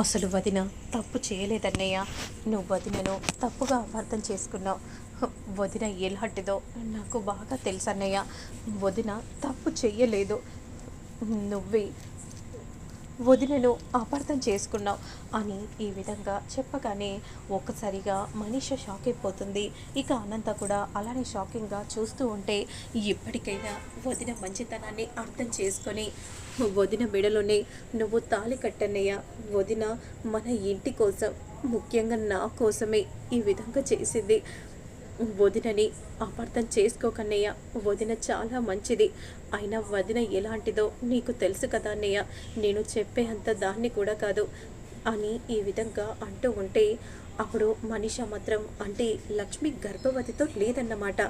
అసలు వదిన తప్పు చేయలేదన్నయ్య. నువ్వు వదినను తప్పుగా అపార్థం చేసుకున్నావు. వదిన ఎలాంటిదో నాకు బాగా తెలుసు అన్నయ్య వదిన తప్పు చేయలేదు నువ్వే వదినను అపార్థం చేసుకున్నావు అని ఈ విధంగా చెప్పగానే ఒక్కసారిగా మనీష షాక్ అయిపోతుంది. ఇక అనంత కూడా అలానే షాకింగ్గా చూస్తూ ఉంటే ఇప్పటికైనా వదిన మంచితనాన్ని అర్థం చేసుకొని వదిన మెడలోనే నువ్వు తాళి కట్టన్నయ్య వదిన మన ఇంటి కోసం ముఖ్యంగా నా కోసమే ఈ విధంగా చేసింది. వదినని అపార్థం చేసుకోకన్నయ్య వదిన చాలా మంచిది. అయినా వదిన ఎలాంటిదో నీకు తెలుసు కదా అన్నయ్య. నేను చెప్పే అంత దాన్ని కూడా కాదు. అని ఈ విధంగా అంటూ ఉంటే అప్పుడు మనిష మాత్రం అంటే లక్ష్మి గర్భవతితో లేదన్నమాట.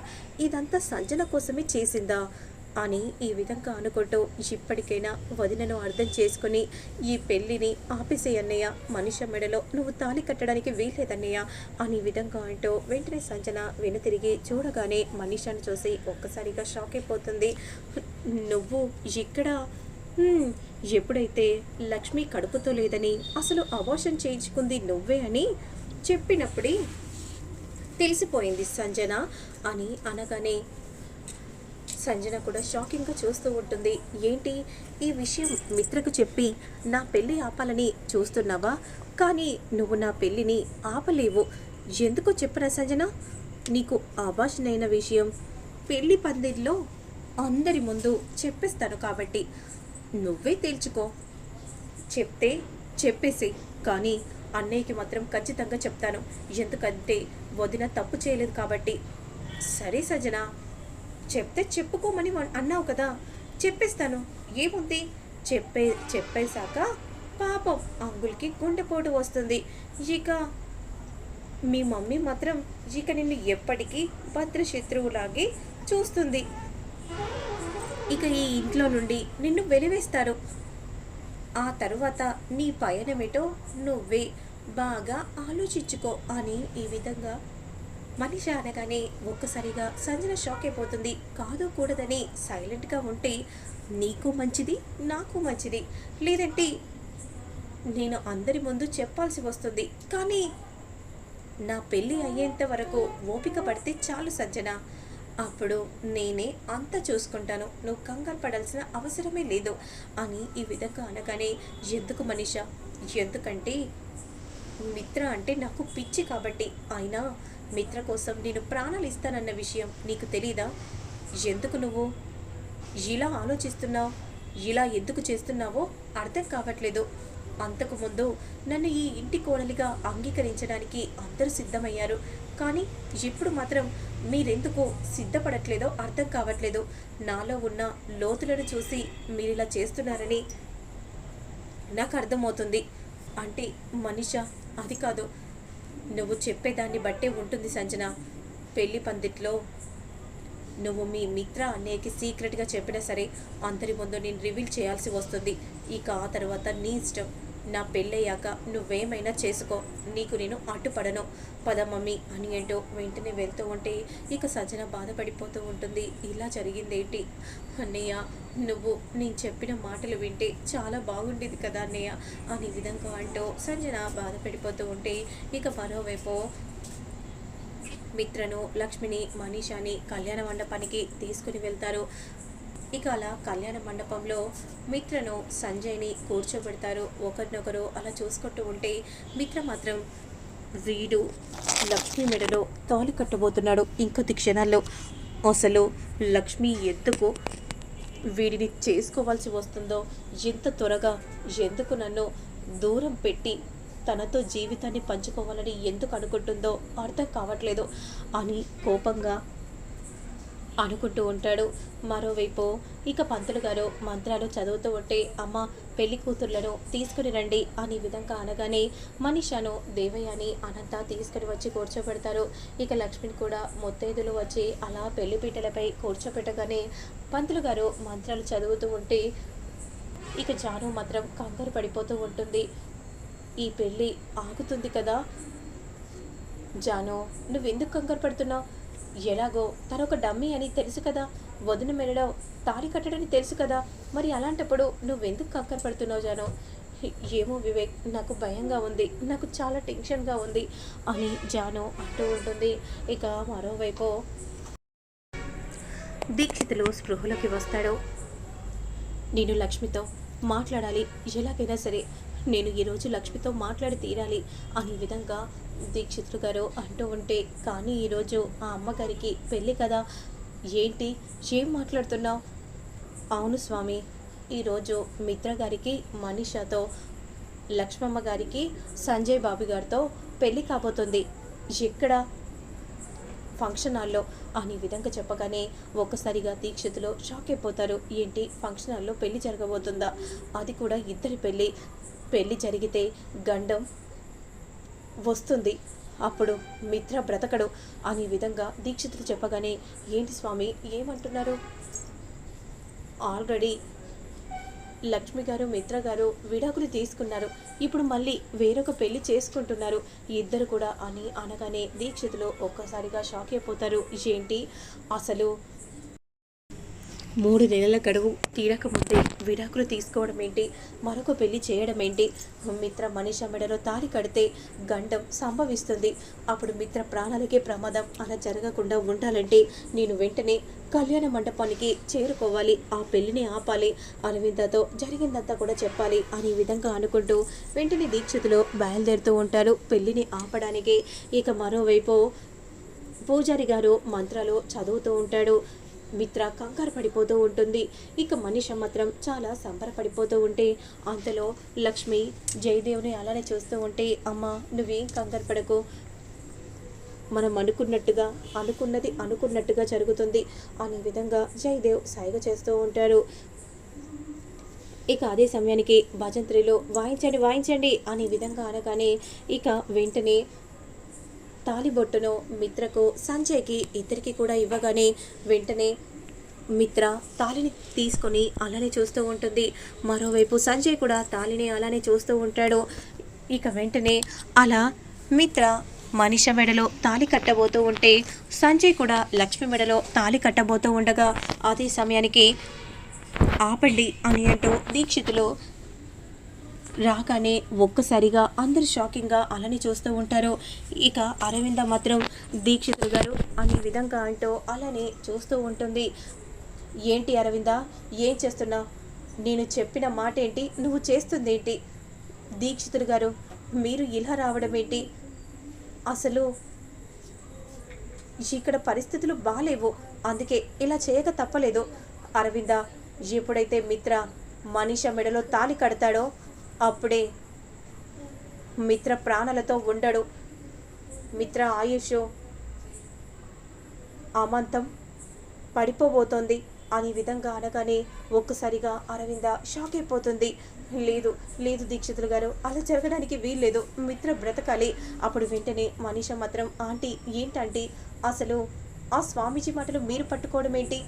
ఇదంతా సంజన కోసమే చేసిందా? అని ఈ విధంగా అనుకుంటూ ఇప్పటికైనా వదినను అర్థం చేసుకుని ఈ పెళ్ళిని ఆపేసే అన్నయ్య. మనిషి మెడలో నువ్వు తాళి కట్టడానికి వీల్లేదన్నయ్య అని విధంగా అంటూ వెంటనే సంజన వెనుతిరిగి చూడగానే మనిషాన్ని చూసి ఒక్కసారిగా షాక్ అయిపోతుంది. నువ్వు ఇక్కడ? ఎప్పుడైతే లక్ష్మి కడుపుతో లేదని అసలు అబోషన్ చేయించుకుంది నువ్వే అని చెప్పినప్పుడే తెలిసిపోయింది సంజన అని అనగానే సంజన కూడా షాకింగ్గా చూస్తూ ఉంటుంది. ఏంటి? ఈ విషయం మిత్రకు చెప్పి నా పెళ్ళి ఆపాలని చూస్తున్నావా? కానీ నువ్వు నా పెళ్ళిని ఆపలేవు. ఎందుకో చెప్పరా సంజన? నీకు ఆభాషణైన విషయం. పెళ్ళి పందిరిలో అందరి ముందు చెప్పేస్తాను కాబట్టి. నువ్వే తేల్చుకో. చెప్తే చెప్పేసి కానీ అన్నయ్యకి మాత్రం ఖచ్చితంగా చెప్తాను. ఎందుకంటే వదిన తప్పు చేయలేదు కాబట్టి. సరే సజన. చెప్తే చెప్పుకోమని అన్నావు కదా. చెప్పేస్తాను. ఏముంది? చెప్పే చెప్పేశాక పాపం అంగుల్కి గుండెపోటు వస్తుంది. ఇక మీ మమ్మీ మాత్రం ఇక నిన్ను ఎప్పటికీ భద్రశత్రువులాగే చూస్తుంది. ఇక ఈ ఇంట్లో నుండి నిన్ను వెలివేస్తారు. ఆ తరువాత నీ పయనమేటో నువ్వే బాగా ఆలోచించుకో అని ఈ విధంగా మనిషి అనగానే ఒక్కసారిగా సంజన షాక్ అయిపోతుంది. కాదు కూడదని సైలెంట్గా ఉంటే నీకు మంచిది నాకు మంచిది. లేదంటే నేను అందరి ముందు చెప్పాల్సి వస్తుంది. కానీ నా పెళ్ళి అయ్యేంత వరకు ఓపిక పడితే చాలు సజ్జన అప్పుడు నేనే అంతా చూసుకుంటాను. నువ్వు కంగారు పడాల్సిన అవసరమే లేదు అని ఈ విధంగా అనగానే ఎందుకు మనిష? ఎందుకంటే మిత్ర అంటే నాకు పిచ్చి కాబట్టి. అయినా మిత్ర కోసం నేను ప్రాణాలు ఇస్తానన్న విషయం నీకు తెలీదా? ఎందుకు నువ్వు? ఇలా ఆలోచిస్తున్నావు? ఇలా ఎందుకు చేస్తున్నావో అర్థం కావట్లేదు. అంతకుముందు నన్ను ఈ ఇంటి కోడలిగా అంగీకరించడానికి అందరూ సిద్ధమయ్యారు. కానీ ఇప్పుడు మాత్రం మీరెందుకు సిద్ధపడట్లేదో అర్థం కావట్లేదు. నాలో ఉన్న లోతులను చూసి మీరు ఇలా చేస్తున్నారని నాకు అర్థమవుతుంది. అంటే మనిష అది కాదు. నువ్వు చెప్పేదాన్ని బట్టే ఉంటుంది సంజన. పెళ్ళి పందిట్లో నువ్వు మీ మిత్ర నేకి సీక్రెట్గా చెప్పినా సరే అందరి ముందు నేను రివీల్ చేయాల్సి వస్తుంది. ఇక ఆ తర్వాత నీ ఇష్టం. నా పెళ్ళయ్యాక నువ్వేమైనా చేసుకో. నీకు నేను అడ్డుపడను. పద మమ్మీ అని ఏంటో వెంటనే వెళ్తూ ఉంటే ఇక సజ్జన బాధపడిపోతూ ఉంటుంది. ఇలా జరిగిందేంటి? అన్నయ్య నువ్వు నేను చెప్పిన మాటలు వింటే చాలా బాగుండేది కదా అన్నయ్య అని విధంగా అంటూ సంజన బాధపడిపోతూ ఉంటే ఇక మరోవైపు మిత్రను లక్ష్మిని మనీషాని కళ్యాణ మండపానికి తీసుకుని వెళ్తారు. ఇక అలా కళ్యాణ మండపంలో మిత్రను సంజయ్ని కూర్చోబెడతారు. ఒకరినొకరు అలా చూసుకుంటూ ఉంటే మిత్ర మాత్రం వీడు లక్ష్మి మెడలో తాళి కట్టబోతున్నాడు. ఇంకొద్ది క్షణాల్లో అసలు లక్ష్మి ఎందుకు వీడిని చేసుకోవాల్సి వస్తుందో ఎంత త్వరగా ఎందుకు నన్ను దూరం పెట్టి తనతో జీవితాన్ని పంచుకోవాలని ఎందుకు అనుకుంటుందో అర్థం కావట్లేదు అని కోపంగా అనుకుంటూ ఉంటాడు. మరోవైపు ఇక పంతులు గారు మంత్రాలు చదువుతూ ఉంటే అమ్మ పెళ్ళి కూతుర్లను తీసుకుని రండి అనే విధంగా అనగానే మనీషాను దేవయ్యని అనంత తీసుకుని వచ్చి కూర్చోబెడతారు. ఇక లక్ష్మిని కూడా ముత్తైదులు వచ్చి అలా పెళ్ళి పీటలపై కూర్చోబెట్టగానే పంతులు గారు మంత్రాలు చదువుతూ ఉంటే ఇక జాను మాత్రం కంగారు పడిపోతూ ఉంటుంది. ఈ పెళ్ళి ఆగుతుంది కదా? జాను నువ్వెందుకు కంగారు పడుతున్నావు? ఎలాగో తనొక డమ్మీ అని తెలుసు కదా. వదిన మెడలో తాళి కట్టడని తెలుసు కదా. మరి అలాంటప్పుడు నువ్వెందుకు కంగారు పడుతున్నావు జాను? ఏమో వివేక్ నాకు భయంగా ఉంది. నాకు చాలా టెన్షన్గా ఉంది అని జాను అంటూ ఉంటుంది. ఇక మరోవైపు దీక్షితులు స్పృహలోకి వస్తాడు. నేను లక్ష్మితో మాట్లాడాలి. ఎలాగైనా సరే నేను ఈరోజు లక్ష్మితో మాట్లాడి తీరాలి. అనే విధంగా దీక్షితులు గారు అంటూ ఉంటే కానీ ఈరోజు ఆ అమ్మగారికి పెళ్ళి కదా? ఏంటి? ఏం మాట్లాడుతున్నావు? అవును స్వామి. ఈరోజు మిత్ర గారికి మనీషాతో లక్ష్మమ్మ గారికి సంజయ్ బాబు గారితో పెళ్ళి కాబోతుంది. ఎక్కడ? ఫంక్షన్ హాల్లో. అనే విధంగా చెప్పగానే ఒక్కసారిగా దీక్షితులో షాక్ అయిపోతారు. ఏంటి? ఫంక్షన్ హాల్లో పెళ్ళి జరగబోతుందా? అది కూడా ఇద్దరి పెళ్ళి. పెళ్ళి జరిగితే గండం వస్తుంది. అప్పుడు మిత్ర బ్రతకడు అనే విధంగా దీక్షితులు చెప్పగానే ఏంటి స్వామి ఏమంటున్నారు? ఆల్రెడీ లక్ష్మి గారు మిత్ర గారు విడాకులు తీసుకున్నారు. ఇప్పుడు మళ్ళీ వేరొక పెళ్ళి చేసుకుంటున్నారు. ఇద్దరు కూడా అని అనగానే దీక్షితులు ఒక్కసారిగా షాక్ అయిపోతారు. ఏంటి? అసలు మూడు నెలల గడువు తీరకముందే విడాకులు తీసుకోవడం ఏంటి? మరొక పెళ్ళి చేయడం ఏంటి? మిత్ర మనిషి మెడలో తారి కడితే గండం సంభవిస్తుంది. అప్పుడు మిత్ర ప్రాణాలకే ప్రమాదం అలా జరగకుండా ఉండాలంటే నేను వెంటనే కళ్యాణ మండపానికి చేరుకోవాలి. ఆ పెళ్ళిని ఆపాలి. అరవిందతో జరిగిందంతా కూడా చెప్పాలి అనే విధంగా అనుకుంటూ వెంటనే దీక్షితులు బయలుదేరుతూ ఉంటారు. పెళ్ళిని ఆపడానికి ఇక మరోవైపు పూజారి గారు మంత్రాలు చదువుతూ ఉంటాడు. మిత్ర కంగారు పడిపోతూ ఉంటుంది. ఇక మనిష మాత్రం చాలా సంబరపడిపోతూ ఉంటే అంతలో లక్ష్మి జయదేవ్ని అలానే చూస్తూ ఉంటే అమ్మ నువ్వేం కంగారు పడకు. మనం అనుకున్నట్టుగా అనుకున్నది అనుకున్నట్టుగా జరుగుతుంది అనే విధంగా జయదేవ్ సాయిగ చేస్తూ ఉంటారు ఇక అదే సమయానికి భజంత్రిలో వాయించండి వాయించండి అనే విధంగా అనగానే ఇక వెంటనే తాలిబొట్టును మిత్రకు సంజయ్కి ఇద్దరికి కూడా ఇవ్వగానే వెంటనే మిత్ర తాలిని తీసుకొని అలానే చూస్తూ ఉంటుంది. మరోవైపు సంజయ్ కూడా తాలిని అలానే చూస్తూ ఉంటాడు. ఇక వెంటనే అలా మిత్ర మనిష మెడలో తాలి కట్టబోతూ ఉంటే సంజయ్ కూడా లక్ష్మి మెడలో తాలి కట్టబోతూ ఉండగా అదే సమయానికి ఆపండి అని అంటూ దీక్షితులు రాగానే ఒక్కసారిగా అందరు షాకింగ్గా అలానే చూస్తూ ఉంటారు. ఇక అరవింద మాత్రం దీక్షితులు గారు అనే విధంగా అంటూ అలానే చూస్తూ ఉంటుంది. ఏంటి అరవింద? ఏం చేస్తున్నా నేను చెప్పిన మాట ఏంటి నువ్వు చేస్తుంది ఏంటి దీక్షితులు గారు మీరు ఇలా రావడం ఏంటి? అసలు ఇక్కడ పరిస్థితులు బాగాలేవు అందుకే ఇలా చేయక తప్పలేదు. అరవింద ఎప్పుడైతే మిత్ర మనిష మెడలో తాలి కడతాడో అప్పుడే మిత్ర ప్రాణాలతో ఉండడు. మిత్ర ఆయుష్ అమంతం పడిపోబోతోంది. అనే విధంగా అనగానే ఒక్కసారిగా అరవింద షాక్ అయిపోతుంది. లేదు లేదు దీక్షితులు గారు అలా జరగడానికి వీల్లేదు. మిత్ర బ్రతకాలి. అప్పుడు వెంటనే మనీష మాత్రం ఆంటీ ఏంటంటే? అసలు ఆ స్వామీజీ మాటలు మీరు పట్టుకోవడం ఏంటి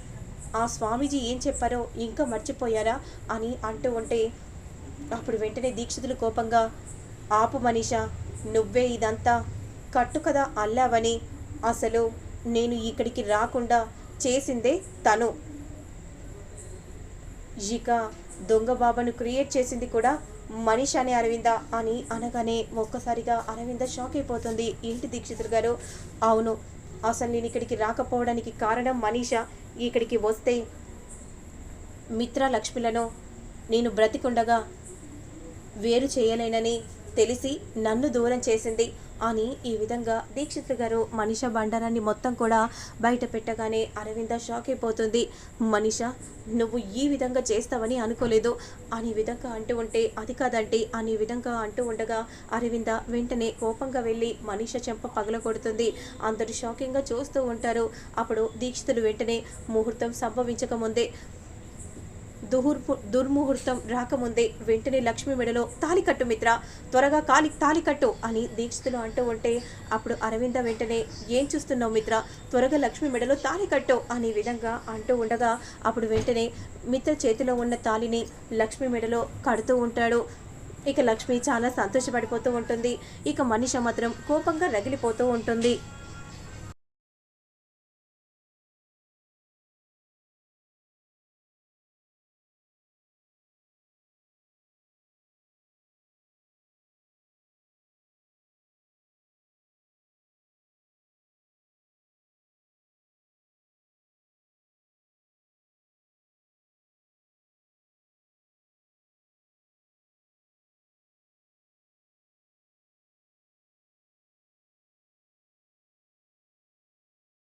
ఆ స్వామీజీ ఏం చెప్పారో ఇంకా మర్చిపోయారా? అని అంటూ ఉంటే అప్పుడు వెంటనే దీక్షితులు కోపంగా ఆపు మనీష నువ్వే ఇదంతా కట్టు కదా అల్లావని. అసలు నేను ఇక్కడికి రాకుండా చేసిందే తను. ఇక దొంగ బాబాను క్రియేట్ చేసింది కూడా మనీష్ అనే అరవింద అని అనగానే ఒక్కసారిగా అరవింద షాక్ అయిపోతుంది. ఏంటి దీక్షితులు గారు అవును అసలు నేను ఇక్కడికి రాకపోవడానికి కారణం మనీష. ఇక్కడికి వస్తే మిత్ర లక్ష్మిలను నేను బ్రతికుండగా వేరు చేయలేనని తెలిసి నన్ను దూరం చేసింది. అని ఈ విధంగా దీక్షిత్ గారు మనిష బండారాన్ని మొత్తం కూడా బయట పెట్టగానే అరవింద షాక్ అయిపోతుంది. మనిష నువ్వు ఈ విధంగా చేస్తావని అనుకోలేదు. అని విధంగా అంటూ ఉంటే అది కాదంటే అని విధంగా అంటూ ఉండగా అరవింద వెంటనే కోపంగా వెళ్ళి మనిష చెంప పగల కొడుతుంది అందరూ షాకింగ్గా చూస్తూ ఉంటారు. అప్పుడు దీక్షితులు వెంటనే ముహూర్తం సంభవించక ముందే దుహుర్పు దుర్ముహూర్తం రాకముందే వెంటనే లక్ష్మి మెడలో తాలికట్టు మిత్ర. త్వరగా కాలి తాలికట్టు అని దీక్షితులు అంటూ ఉంటే అప్పుడు అరవింద వెంటనే ఏం చూస్తున్నావు మిత్ర? త్వరగా లక్ష్మి మెడలో తాలికట్టు అనే విధంగా అంటూ ఉండగా అప్పుడు వెంటనే మిత్ర చేతిలో ఉన్న తాలిని లక్ష్మి మెడలో కడుతూ ఉంటాడు. ఇక లక్ష్మి చాలా సంతోషపడిపోతూ ఉంటుంది. ఇక మనిష మాత్రం కోపంగా రగిలిపోతూ ఉంటుంది.